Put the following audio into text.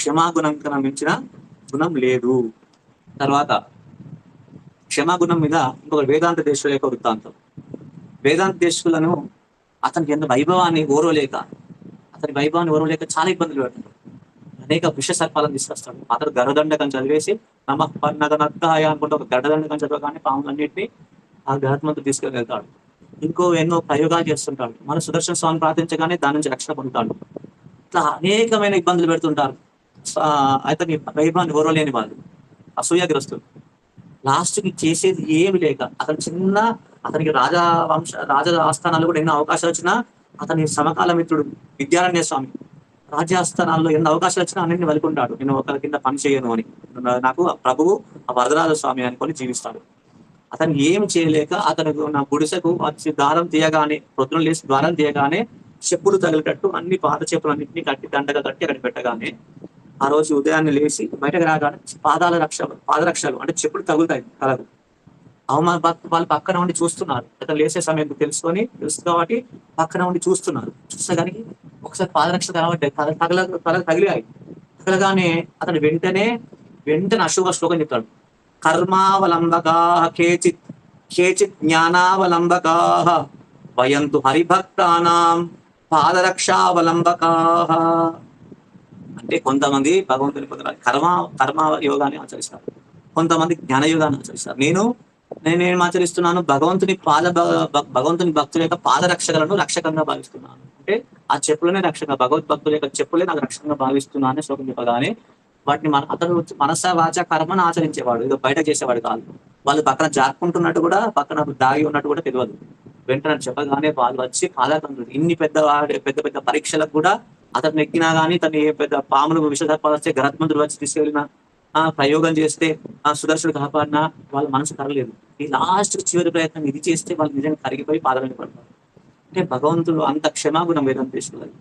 క్షమాగుణం కన్నా మించిన గుణం లేదు. తర్వాత క్షమాగుణం మీద ఇంకొక వేదాంత దేశుల యొక్క వృత్తాంతం. వేదాంత దేశులను అతనికి ఎంత వైభవాన్ని ఓరవలేక అతని వైభవాన్ని ఓరవలేక చాలా ఇబ్బందులు పెడతాడు అనేక విష సర్పాలను తీసుకొస్తాడు. అతడు గరదండకం చదివేసి నమ పన్నగనత్తాయ అనుకుంటే ఒక గరదండకం చదవగానే పాములన్నింటినీ ఆ గరత్మంతో తీసుకెళ్తాడు. ఇంకో ఎన్నో ప్రయోగాలు చేస్తుంటాడు. మన సుదర్శన స్వామి ప్రార్థించగానే దాని నుంచి రక్షణ పొందుతాడు. ఇట్లా అనేకమైన ఇబ్బందులు పెడుతుంటారు. అతని వైభవాన్ని ఓరవలేని వాళ్ళు అసూయాగ్రస్తులు లాస్ట్కి చేసేది ఏమి లేక అతను చిన్న అతనికి రాజా వంశ రాజ ఆస్థానాలు కూడా ఎన్నో అవకాశాలు వచ్చినా అతని సమకాల మిత్రుడు విద్యారణ్య స్వామి. రాజ్యాస్థానాల్లో ఎన్ని అవకాశాలు వచ్చినా అన్నింటిని వెలుకుంటాడు నేను ఒకరి కింద పని చేయను అని. నాకు ఆ ప్రభువు ఆ వరదరాజ స్వామి అనుకొని జీవిస్తాడు. అతను ఏం చేయలేక అతను నా గుడిసెకు వచ్చి దారం తీయగానే ప్రొద్దున లేచి ద్వారం తీయగానే చెప్పులు తగిలేటట్టు అన్ని పాత చెప్పులు అన్నింటినీ కట్టి దండగా కట్టి అక్కడ పెట్టగానే ఆ రోజు ఉదయాన్నే లేచి బయటకు రాగానే పాదాల రక్షలు పాదరక్షలు అంటే చెప్పులు తగులుతాయి కలరు అవమాన వాళ్ళు పక్కన ఉండి చూస్తున్నారు. అతను లేసే సమయం తెలుసుకొని తెలుసు కాబట్టి పక్కన ఉండి చూస్తున్నారు. చూస్తే కానీ ఒకసారి పాదరక్ష కనబడ్డాయి. తల తగల తల తగిలాయి. తగలగానే అతను వెంటనే వెంటనే అశుభ శ్లోకం చెప్తాడు. కర్మావలంబకా కేచిత్ కేచిత్ జ్ఞానావలంబకా వయంతు హరిభక్తానాం పాదరక్షావలంబకా అంటే కొంతమంది భగవంతుని పొందడానికి కర్మ కర్మ యోగాన్ని ఆచరిస్తారు. కొంతమంది జ్ఞాన యోగాన్ని ఆచరిస్తారు. నేను నేను ఏం ఆచరిస్తున్నాను? భగవంతుని పాద భగవంతుని భక్తుల యొక్క పాదరక్షలను రక్షకంగా భావిస్తున్నాను. అంటే ఆ చెప్పులనే రక్షక భగవద్ భక్తుల యొక్క చెప్పులే నాకు రక్షకంగా భావిస్తున్నాను అని శ్లోకం చెప్పగానే వాటిని మన అతను మనస వాచ కర్మను ఆచరించేవాడు. ఇదో బయట చేసేవాడు కాదు. వాళ్ళు పక్కన జారుకుంటున్నట్టు కూడా పక్కన దాగి ఉన్నట్టు కూడా తెలియదు. వెంటనే చెప్పగానే వాళ్ళు వచ్చి పాదాకంతుడు ఇన్ని పెద్ద పెద్ద పెద్ద పరీక్షలకు కూడా అతను ఎక్కినా కానీ తను ఏ పెద్ద పాములు విషసర్పాలు వస్తే గరత్మంతుడు వచ్చి తీసుకెళ్ళిన ఆ ప్రయోగం చేస్తే ఆ సుదర్శుడు కాపాడినా వాళ్ళ మనసు కరగలేదు. ఈ లాస్ట్ చివరి ప్రయత్నం ఇది చేస్తే వాళ్ళు నిజంగా కరిగిపోయి పాదాలని పడతారు. అంటే భగవంతుడు అంత క్షమాగుణం వేదం తీసుకున్నారు